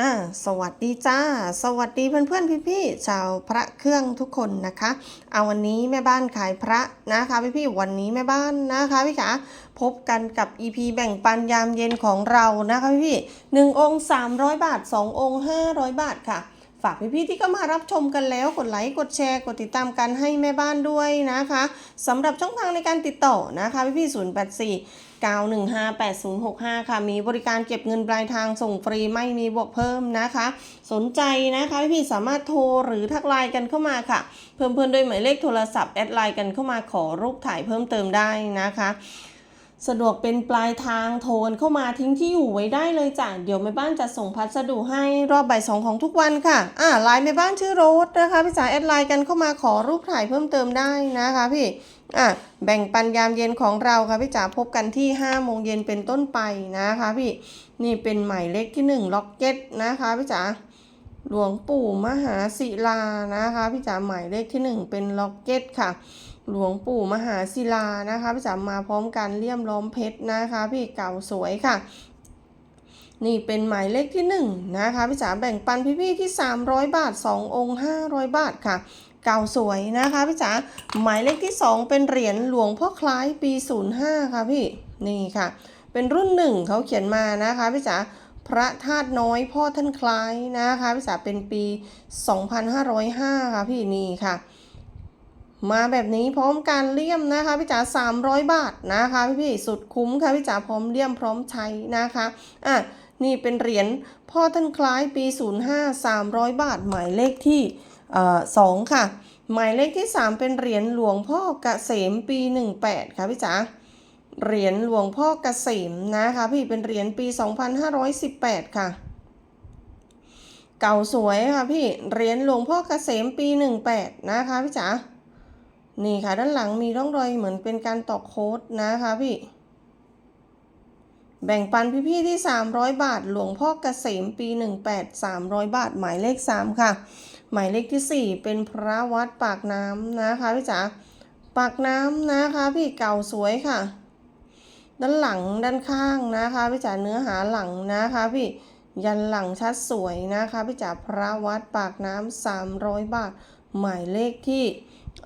อ่าสวัสดีจ้า สวัสดีเพื่อนๆพี่ๆชาวพระเครื่องทุกคนนะคะเอาวันนี้แม่บ้านขายพระนะคะพี่ๆวันนี้แม่บ้านนะคะพี่ขาพบกันกับ EP แบ่งปันยามเย็นของเรานะคะพี่ๆหนึ่งองค์300 บาท 2 องค์ 500 บาทค่ะ ฝากพี่ๆที่ก็มารับชมกันแล้วกดไลค์กดแชร์กดติดตามกันให้แม่บ้านด้วยนะคะสำหรับช่องทางในการติดต่อนะคะพี่ๆ084 9158065 ค่ะ มีบริการเก็บเงินปลายทางส่งฟรีไม่มีบวกเพิ่มนะคะ สนใจนะคะพี่สามารถโทรหรือทักไลน์กันเข้ามาค่ะ เพิ่มเพื่อนด้วยหมายเลขโทรศัพท์แอดไลน์กันเข้ามาขอรูปถ่ายเพิ่มเติมได้นะคะสะดวกเป็นปลายทางโทรกันเข้ามาทิ้งที่อยู่ไว้ได้เลยจ้ะ เดี๋ยวแม่บ้านจะส่งพัสดุให้รอบบ่ายสองของทุกวันค่ะ อ่าไลน์แม่บ้านชื่อโรสนะคะ พี่จ๋าแอดไลน์กันเข้ามาขอรูปถ่ายเพิ่มเติมได้นะคะพี่ อะแบ่งปันยามเย็นของเราค่ะพี่จ๋าพบกันที่5โมงเย็นเป็นต้นไปนะคะพี่นี่เป็นหมายเลขที่ 1 ล็อกเก็ตนะคะพี่จ๋าหลวงปู่มหาศิลานะคะพี่จ๋าหมายเลขที่ 1 เป็นล็อกเก็ตค่ะ หลวงปู่มหาศิลานะคะพี่จ๋ามาพร้อมกันเลี่ยมล้อมเพชรนะคะ พี่เก่าสวยค่ะนี่เป็นหมายเลขที่ 1 นะคะพี่จ๋าแบ่งปันพี่ๆที่ 300 บาท 2 องค์ 500 บาทค่ะ เก่าสวยนะคะพี่จ๋าหมายเลขที่ 2 เป็นเหรียญหลวงพ่อคล้ายปี 05 ค่ะพี่นี่ค่ะ เป็นรุ่นหนึ่งเขาเขียนมานะคะพี่จ๋าพระธาตุน้อยพ่อท่านคล้ายนะคะพี่จ๋าเป็นปี 2505 ค่ะพี่นี่ค่ะ มาแบบนี้พร้อมการเลี่ยมนะคะพี่จ๋า300 บาทนะคะพี่พี่สุดคุ้มค่ะพี่จ๋าพร้อมเลี่ยมพร้อมใช้นะคะอะนี่เป็นเหรียญพ่อท่านคล้ายปี 05 300 บาทหมายเลขที่ สองค่ะ หมายเลขที่ 3 เป็นเหรียญหลวงพ่อเกษมปี 18 ค่ะพี่จ๋าเหรียญหลวงพ่อเกษมนะคะพี่เป็นเหรียญปี 2518 ค่ะ เก่าสวยค่ะพี่เหรียญหลวงพ่อเกษมปี 18 นะคะพี่จ๋านี่ค่ะด้านหลังมีร่องรอยเหมือนเป็นการตอกโค้ดนะคะพี่ แบ่งปันพี่ๆที่ 300 บาท หลวงพ่อเกษมปี 18 300 บาท หมายเลข 3 ค่ะ หมายเลขที่ 4 เป็นพระวัดปากน้ำนะคะพี่จ๋าปากน้ำนะคะพี่เก่าสวยค่ะ ด้านหลังด้านข้างนะคะพี่จ๋าเนื้อหาหลังนะคะพี่ยันหลังชัดสวยนะคะพี่จ๋าพระวัดปากน้ำ300 บาท หมายเลขที่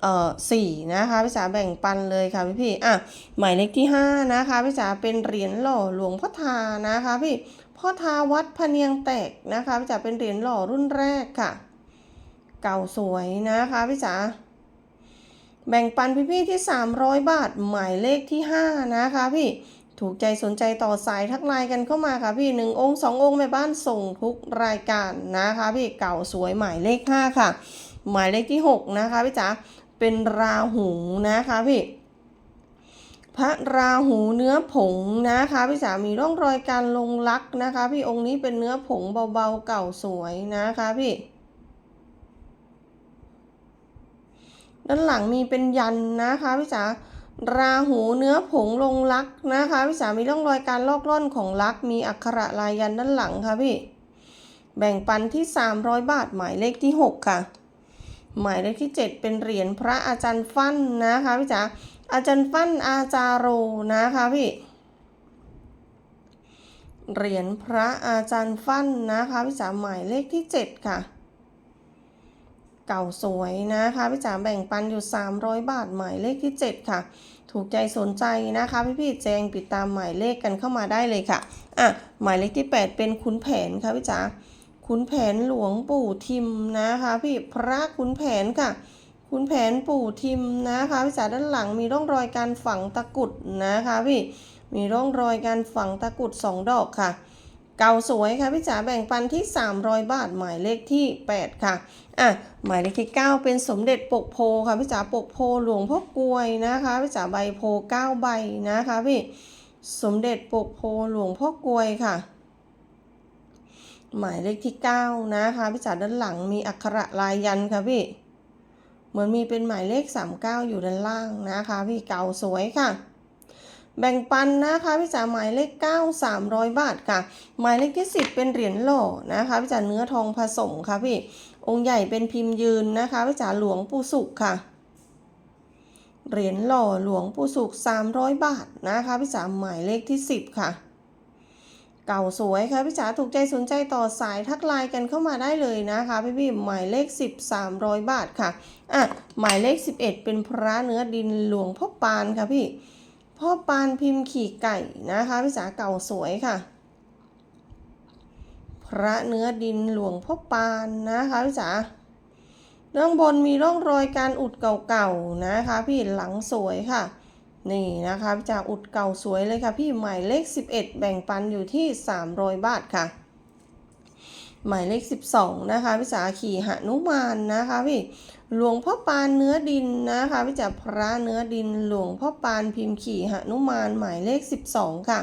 เอ่อสี่นะคะพี่จ๋าแบ่งปันเลยค่ะพี่พี่อะหมายเลขที่ห้านะคะพี่จ๋าเป็นเหรียญหล่อหลวงพ่อทานะคะพี่พ่อทาวัดพะเนียงแตกนะคะพี่จ๋าเป็นเหรียญหล่อรุ่นแรกค่ะ เก่าสวยนะคะพี่จ๋าแบ่งปันพี่พี่ๆที่ 300 บาทหมายเลขที่ 5 นะคะพี่ถูกใจสนใจต่อสายทักไลน์กันเข้ามาค่ะพี่หนึ่งองค์สององค์แม่บ้านส่งทุกรายการนะคะพี่เก่าสวยหมายเลข 5 ค่ะ หมายเลขที่ 6 นะคะพี่จ๋าเป็นราหูนะคะพี่พระราหูเนื้อผงนะคะพี่จ๋ามีร่องรอยการลงลักนะคะ พี่องค์นี้เป็นเนื้อผงเบาๆเก่าสวยนะคะพี่ ด้านหลังมีเป็นยันนะคะพี่จ๋าราหูเนื้อผงลงลักนะคะพี่จ๋ามีร่องรอยการลอกล่อนของลัก มีอักขระลายยันด้านหลังค่ะพี่ แบ่งปันที่ 300 บาทหมายเลขที่ 6 ค่ะ หมายเลขที่ 7 เป็นเหรียญพระอาจารย์ฟั่นนะคะพี่จ๋าอาจารย์ฟั่นอาจารโรนะคะพี่เหรียญพระอาจารย์ฟั่นนะคะพี่จ๋าหมายเลขที่ 7 ค่ะ เก่าสวยนะคะพี่จ๋าแบ่งปันอยู่ 300 บาทหมายเลขที่ 7 ค่ะ ถูกใจสนใจนะคะ พี่ๆแจงติดตามหมายเลขกันเข้ามาได้เลยค่ะอะหมายเลขที่ 8 เป็นขุนแผนค่ะพี่จ๋าขุนแผนหลวงปู่ทิมนะคะ พี่พระขุนแผนค่ะขุนแผนปู่ทิมนะคะพี่จ๋าด้านหลังมีร่องรอยการฝังตะกุดนะคะพี่มีร่องรอยการฝังตะกุดสองดอกค่ะ เก่าสวยค่ะพี่จ๋าแบ่งปันที่ 300 บาทหมายเลขที่ 8 ค่ะ อะหมายเลขที่ 9 เป็นสมเด็จปกโพค่ะพี่จ๋าปกโพหลวงพ่อกลวยนะคะพี่จ๋าใบโพ9ใบนะคะพี่สมเด็จปกโพหลวงพ่อกลวยค่ะ หมายเลขที่ 9 นะคะพี่จ๋าด้านหลังมีอักขระลายยันค่ะพี่เหมือนมีเป็นหมายเลข 39 อยู่ด้านล่างนะคะพี่เก่าสวยค่ะแบ่งปันนะคะพี่จ๋าหมายเลข 9 300 บาทค่ะ หมายเลขที่ 10 เป็นเหรียญหล่อนะคะพี่จ๋าเนื้อทองผสมค่ะพี่ องค์ใหญ่เป็นพิมพ์ยืนนะคะพี่จ๋าหลวงปู่สุขค่ะ เหรียญหล่อหลวงปู่สุข 300 บาทนะคะพี่จ๋าหมายเลขที่ 10 ค่ะ เก่าสวยค่ะพี่จ๋าถูกใจสนใจต่อสายทักไลน์กันเข้ามาได้เลยนะคะพี่พี่หมายเลข 10 300 บาทค่ะอะหมายเลข 11 เป็นพระเนื้อดินหลวงพ่อปานค่ะพี่พ่อปานพิมพ์ขี่ไก่นะคะพี่จ๋าเก่าสวยค่ะ พระเนื้อดินหลวงพ่อปานนะคะพี่จ๋าเรื่องบนมีร่องรอยการอุดเก่าๆนะคะ พี่หลังสวยค่ะ นี่นะคะพี่จ๋าอุดเก่าสวยเลยค่ะพี่หมายเลข 11 แบ่งปันอยู่ที่ 300 บาทค่ะ หมายเลข 12 นะคะพี่จ๋าขี่หนุมานนะคะพี่หลวงพ่อปานเนื้อดินนะคะพี่จ๋าพระเนื้อดินหลวงพ่อปานพิมพ์ขี่หนุมานหมายเลข 12 ค่ะ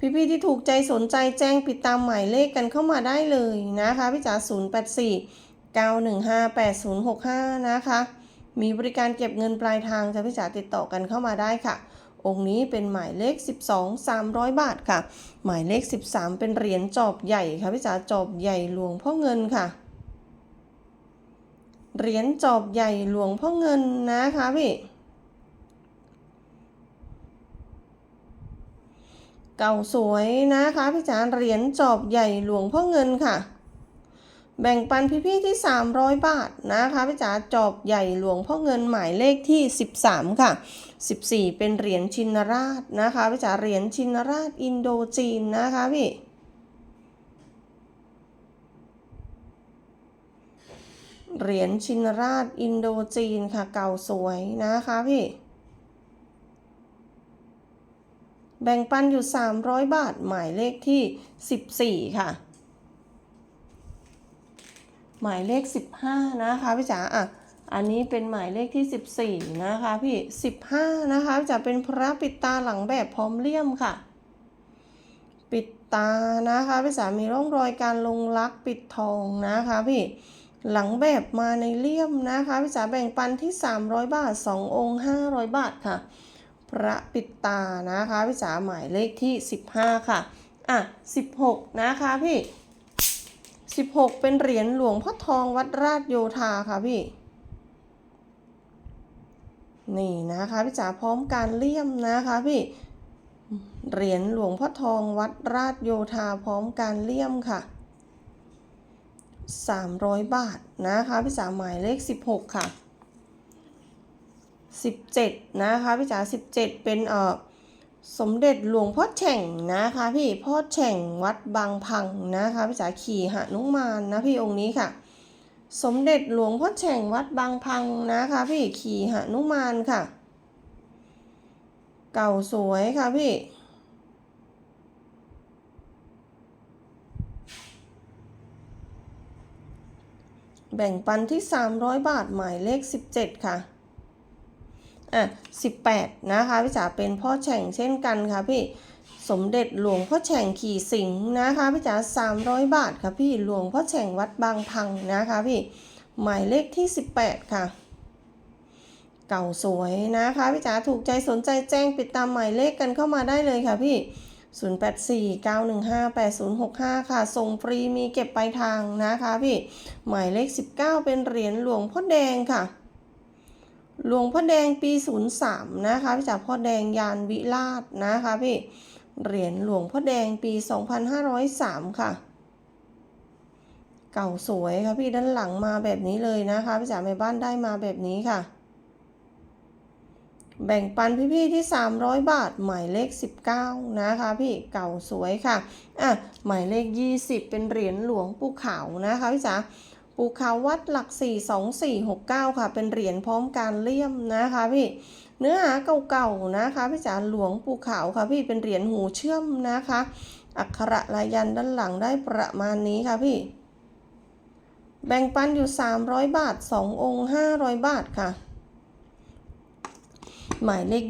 พี่ๆที่ถูกใจสนใจแจ้งปิดตามหมายเลขกันเข้ามาได้เลยนะคะพี่จ๋า084 915 8065 นะคะ มีบริการเก็บเงินปลายทางจะพี่จ๋าติดต่อกันเข้ามาได้ค่ะ องค์นี้เป็นหมายเลข 12 300 บาทค่ะ หมายเลข 13 เป็นเหรียญจอบใหญ่ค่ะพี่จ๋าจอบใหญ่หลวงพ่อเงินค่ะ เหรียญจอบใหญ่หลวงพ่อเงินนะคะพี่ เก่าสวยนะคะพี่จ๋าเหรียญจอบใหญ่หลวงพ่อเงินค่ะ แบ่งปันพี่ๆที่ 300 บาทนะคะพี่จ๋าจอบใหญ่หลวงพ่อเงินหมายเลขที่ 13 ค่ะ 14 เป็นเหรียญชินราชนะคะพี่จ๋าเหรียญชินราชอินโดจีนนะคะพี่เหรียญชินราชอินโดจีนค่ะเก่าสวยนะคะพี่ แบ่งปันอยู่ 300 บาท หมายเลขที่ 14 ค่ะ หมายเลข 15 นะคะพี่จ๋าอะอันนี้เป็นหมายเลขที่ 14 นะคะพี่ 15 นะคะจะเป็นพระปิดตาหลังแบบพร้อมเลี่ยมค่ะ ปิดตานะคะพี่จ๋ามีร่องรอยการลงลักปิดทองนะคะพี่หลังแบบมาในเลี่ยมนะคะพี่จ๋าแบ่งปันที่ 300 บาท 2 องค์ 500 บาทค่ะ พระปิดตานะคะพี่จ๋าหมายเลขที่ 15 ค่ะอะ 16 นะคะพี่ 16 เป็นเหรียญหลวงพ่อทองวัดราชโยธาค่ะพี่ นี่นะคะพี่จ๋าพร้อมการเลี่ยมนะคะพี่เหรียญหลวงพ่อทองวัดราชโยธาพร้อมการเลี่ยมค่ะ 300 บาทนะคะพี่จ๋าหมายเลข 16 ค่ะ 17 นะคะพี่จ๋า17 เป็นเอ่อสมเด็จหลวงพ่อแฉ่งนะคะพี่พ่อแฉ่งวัดบางพังนะคะพี่จ๋าขี่หนุมานนะพี่องค์นี้ค่ะ สมเด็จหลวงพ่อแฉ่งวัดบางพังนะคะพี่ขี่หนุมานค่ะ เก่าสวยค่ะพี่แบ่งปันที่ 300 บาทหมายเลข 17 ค่ะ อะ18นะคะพี่จ๋าเป็นพ่อแฉ่งเช่นกันค่ะพี่สมเด็จหลวงพ่อแฉ่งขี่สิงห์นะคะพี่จ๋า300บาทค่ะพี่หลวงพ่อแฉ่งวัดบางพังนะคะพี่หมายเลขที่18ค่ะ เก่าสวยนะคะพี่จ๋าถูกใจสนใจแจ้งปิดตามหมายเลขกันเข้ามาได้เลยค่ะพี่0849158065 ค่ะ ส่งฟรีมีเก็บปลายทางนะคะพี่ หมายเลข 19 เป็นเหรียญหลวงพ่อแดงค่ะ หลวงพ่อแดงปี 03 นะคะพี่จ๋าพ่อแดงยานวิราชนะคะพี่เหรียญหลวงพ่อแดงปี 2503 ค่ะ เก่าสวยค่ะพี่ด้านหลังมาแบบนี้เลยนะคะพี่จ๋าแม่บ้านได้มาแบบนี้ค่ะ แบ่งปันพี่ๆที่ 300 บาทหมายเลข 19 นะคะพี่เก่าสวยค่ะอะหมายเลข 20 เป็นเหรียญหลวงปู่ขาวนะคะพี่จ๋า ปูขาววัดหลัก 42469 ค่ะ เป็นเหรียญพร้อมการเลี่ยมนะคะพี่เนื้อหาเก่าๆนะคะพี่จ๋าหลวงปูขาวค่ะพี่เป็นเหรียญหูเชื่อมนะคะ อักขระลายันด้านหลังได้ประมาณนี้ค่ะพี่ แบ่งปันอยู่ 300 บาท 2 องค์ 500 บาทค่ะหมายเลข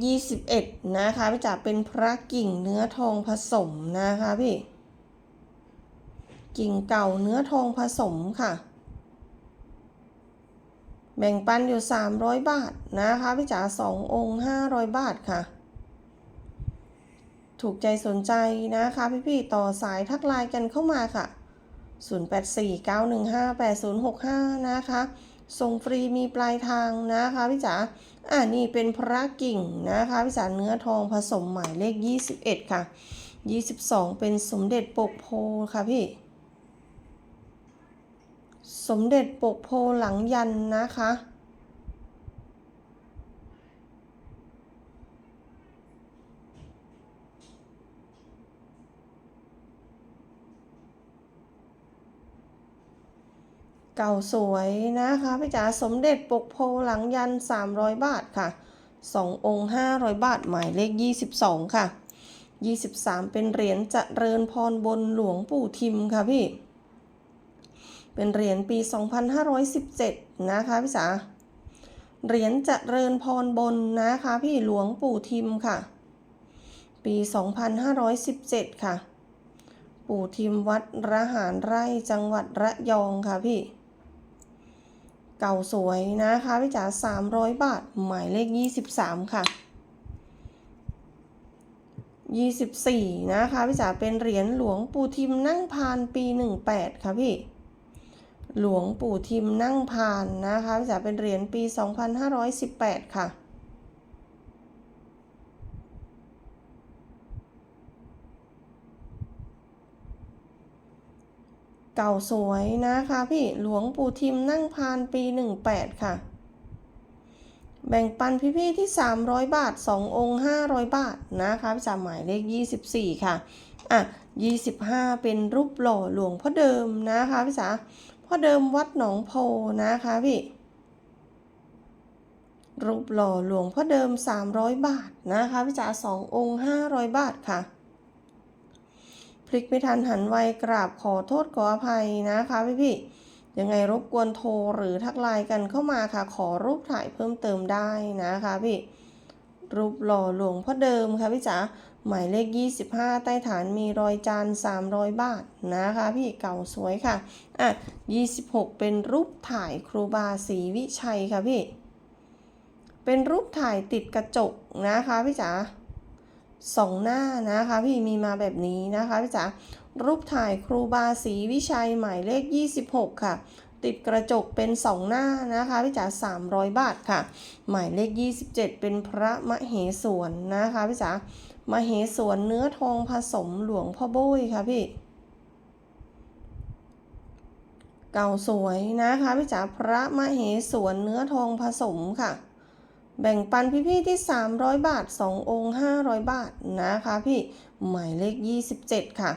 21 นะคะพี่จ๋าเป็นพระกิ่งเนื้อทองผสมนะคะพี่ กิ่งเก่าเนื้อทองผสมค่ะ แบ่งปันอยู่ 300 บาทนะคะพี่จ๋า2องค์ 500 บาทค่ะ ถูกใจสนใจนะคะพี่ๆต่อสายทักไลน์กันเข้ามาค่ะ 0849158065 นะคะส่งฟรีมีปลายทางนะคะพี่จ๋า อ่านี่เป็นพระกิ่งนะคะพี่จ๋าเนื้อทองผสมหมายเลข 21 ค่ะยี่สิบสองเป็นสมเด็จปกโพค่ะพี่ สมเด็จปกโพหลังยันนะคะ เก่าสวยนะคะพี่จ๋าสมเด็จปกโพหลังยัน 300 บาทค่ะ2องค์ 500 บาท หมายเลข 22 ค่ะ 23 เป็นเหรียญจเจริญพรบนหลวงปู่ทิมค่ะพี่ เป็นเหรียญปี 2517 นะคะพี่จ๋าเหรียญจเจริญพรบนนะคะพี่หลวงปู่ทิมค่ะ ปี 2517 ค่ะ ปู่ทิมวัดระหารไร่จังหวัดระยองค่ะพี่ เก่าสวยนะคะพี่จ๋า300 บาท หมายเลข 23 ค่ะ 24 นะคะพี่จ๋าเป็นเหรียญหลวงปู่ทิมนั่งพานปี 18 ค่ะพี่ หลวงปู่ทิมนั่งพานนะคะพี่จ๋าเป็นเหรียญปี 2518 ค่ะ เก่าสวยนะคะพี่หลวงปู่ทิมนั่งพานปี 18 ค่ะ แบ่งปันพี่ๆที่ 300 บาท 2 องค์ 500 บาทนะคะพี่จ๋าหมายเลข 24 ค่ะอะ 25 เป็นรูปหล่อหลวงพ่อเดิมนะคะพี่จ๋า พ่อเดิมวัดหนองโพนะคะพี่รูปหล่อหลวงพ่อเดิม 300 บาทนะคะพี่จ๋า2ององค์ 500 บาทค่ะ พลิกไม่ทันหันไวกราบขอโทษขออภัยนะคะพี่พี่ยังไงรบกวนโทรหรือทักไลน์กันเข้ามาค่ะ ขอรูปถ่ายเพิ่มเติมได้นะคะพี่ รูปหล่อหลวงพ่อเดิมค่ะพี่จ๋าหมายเลข 25 ใต้ฐานมีรอยจาน 300 บาทนะคะ พี่เก่าสวยค่ะ อะ 26 เป็นรูปถ่ายครูบาศรีวิชัยค่ะพี่ เป็นรูปถ่ายติดกระจกนะคะพี่จ๋าสองหน้านะคะพี่มีมาแบบนี้นะคะพี่จ๋ารูปถ่ายครูบาศรีวิชัยหมายเลข 26 ค่ะ ติดกระจกเป็นสองหน้านะคะพี่จ๋า300 บาทค่ะ หมายเลข 27 เป็นพระมเหสวนนะคะพี่จ๋ามเหสวนเนื้อทองผสมหลวงพ่อโบยค่ะพี่ เก่าสวยนะคะพี่จ๋าพระมเหสวนเนื้อทองผสมค่ะ แบ่งปันพี่ๆที่ 300 บาท 2 องค์ 500 บาทนะคะพี่ หมายเลข 27 ค่ะ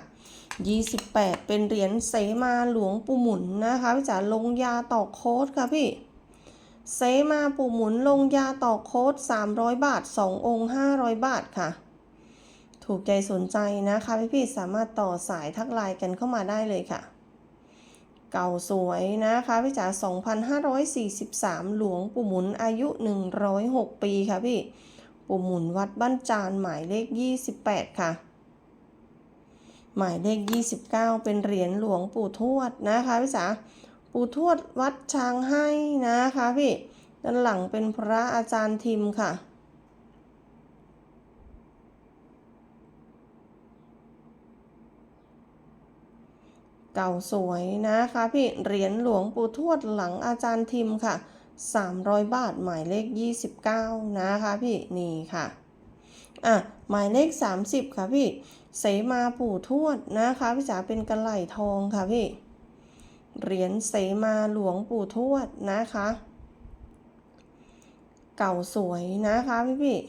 28 เป็นเหรียญเสมาหลวงปู่หมุนนะคะพี่จ๋าลงยาต่อโค้ดค่ะพี่ เสมาปู่หมุนลงยาต่อโค้ด300 บาท 2 องค์ 500 บาทค่ะ ถูกใจสนใจนะคะพี่ๆสามารถต่อสายทักไลน์กันเข้ามาได้เลยค่ะ เก่าสวยนะคะพี่จ๋า2,543 หลวงปู่หมุนอายุ 106 ปีค่ะพี่ ปู่หมุนวัดบ้านจานหมายเลข 28 ค่ะ หมายเลข 29 เป็นเหรียญหลวงปู่ทวดนะคะพี่จ๋าปู่ทวดวัดช้างให้นะคะพี่ด้านหลังเป็นพระอาจารย์ทิมค่ะเก่าสวยนะคะพี่เหรียญหลวงปู่ทวดหลังอาจารย์ทิมค่ะ 300 บาทหมายเลข 29 นะคะพี่นี่ค่ะอะหมายเลข 30 ค่ะพี่ เสมาปู่ทวดนะคะพี่จ๋าเป็นกระไหล่ทองค่ะพี่ เหรียญเสมาหลวงปู่ทวดนะคะ เก่าสวยนะคะพี่พี่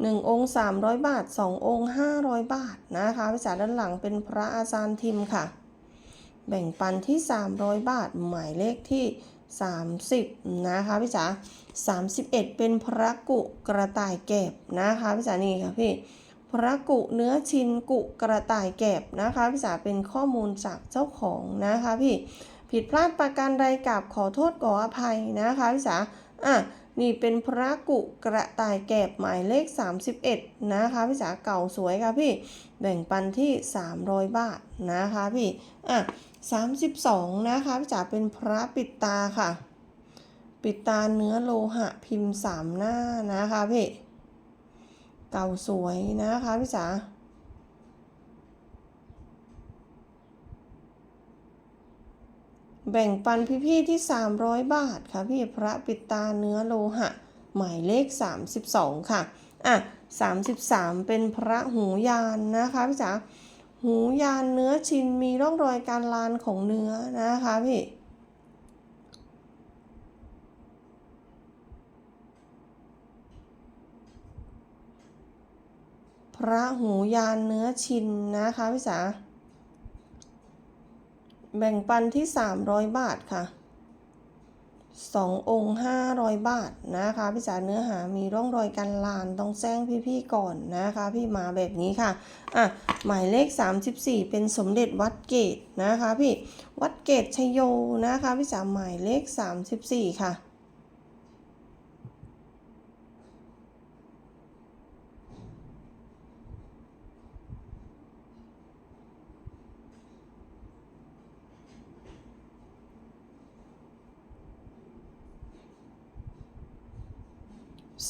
หนึ่งองค์สามร้อยบาทสององค์ห้าร้อยบาทนะคะพี่จ๋าด้านหลังเป็นพระอาจารย์ทิมค่ะ แบ่งปันที่300บาทหมายเลขที่30นะคะพี่จ๋า31เป็นพระกุกระต่ายแกบนะคะพี่จ๋านี่ค่ะพี่ พระกุเนื้อชินกุกระต่ายแกบนะคะพี่จ๋าเป็นข้อมูลจากเจ้าของนะคะพี่ผิดพลาดประการใดกับขอโทษขออภัยนะคะพี่จ๋าอะนี่เป็นพระกุกระต่ายแกบหมายเลข 31 นะคะพี่จ๋าเก่าสวยค่ะพี่แบ่งปันที่ 300 บาทนะคะพี่อะ32 นะคะพี่จ๋าเป็นพระปิดตาค่ะ ปิดตาเนื้อโลหะพิมพ์ 3 หน้านะคะพี่ เก่าสวยนะคะพี่จ๋าแบ่งปันพี่ๆที่ 300 บาทค่ะพี่พระปิตาเนื้อโลหะ หมายเลข 32 ค่ะอะ 33 เป็นพระหูยานนะคะพี่จ๋าหูยานเนื้อชินมีร่องรอยการลานของเนื้อนะคะพี่ ระหูยานเนื้อชินนะคะพี่จ๋าแบ่งปันที่ 300 บาทค่ะ 2 องค์ 500 บาทนะคะพี่จ๋าเนื้อหามีร่องรอยการลานต้องแจ้งพี่ๆก่อนนะคะ พี่มาแบบนี้ค่ะ อะ หมายเลข 34 เป็นสมเด็จวัดเกตนะคะพี่ วัดเกตชยโยนะคะพี่จ๋าหมายเลข 34 ค่ะ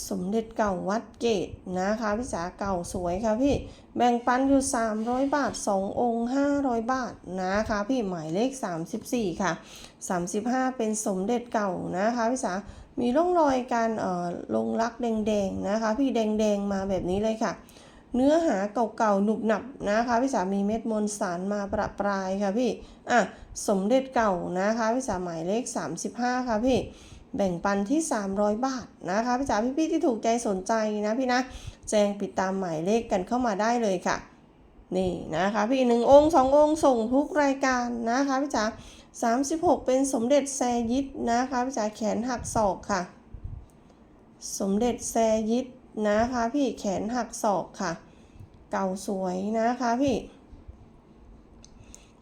สมเด็จเก่าวัดเกตนะคะพี่จ๋าเก่าสวยค่ะพี่แบ่งปันอยู่ 300 บาท 2 องค์ 500 บาทนะคะพี่หมายเลข 34 ค่ะ 35 เป็นสมเด็จเก่านะคะพี่จ๋ามีร่องรอยการเอ่อลงรักแดงๆนะคะ พี่แดงๆมาแบบนี้เลยค่ะ เนื้อหาเก่าๆหนุบหนับนะคะพี่จ๋ามีเม็ดมวลสารมาประปรายค่ะพี่อะสมเด็จเก่านะคะพี่จ๋าหมายเลข 35 ค่ะพี่ แบ่งปันที่ 300 บาทนะคะพี่จ๋าพี่ๆที่ถูกใจสนใจนะพี่นะแจ้งปิดตามหมายเลขกันเข้ามาได้เลยค่ะนี่นะคะพี่หนึ่งองค์สององค์ส่งทุกรายการนะคะพี่จ๋า36เป็นสมเด็จแซยิดนะคะพี่จ๋าแขนหักศอกค่ะ สมเด็จแซยิดนะคะพี่แขนหักศอกค่ะ เก่าสวยนะคะพี่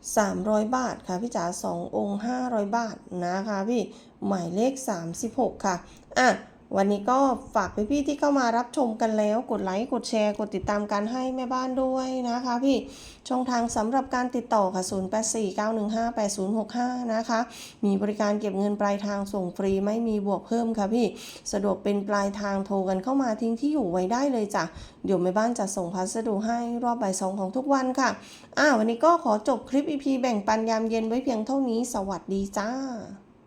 300 บาทค่ะพี่จ๋า2องค์ 500 บาทนะคะพี่หมายเลข 36 ค่ะอะ วันนี้ก็ฝากพี่ๆที่เข้ามารับชมกันแล้ว กดไลค์กดแชร์กดติดตามการให้แม่บ้านด้วยนะคะพี่ช่องทางสำหรับการติดต่อค่ะ 0849158065 นะคะ มีบริการเก็บเงินปลายทางส่งฟรีไม่มีบวกเพิ่มค่ะพี่ สะดวกเป็นปลายทางโทรกันเข้ามาทิ้งที่อยู่ไว้ได้เลยจ้ะ เดี๋ยวแม่บ้านจะส่งพัสดุให้รอบบ่ายสองของทุกวันค่ะอ่าวันนี้ก็ขอจบคลิป EP แบ่งปันยามเย็นไว้เพียงเท่านี้ สวัสดีจ้า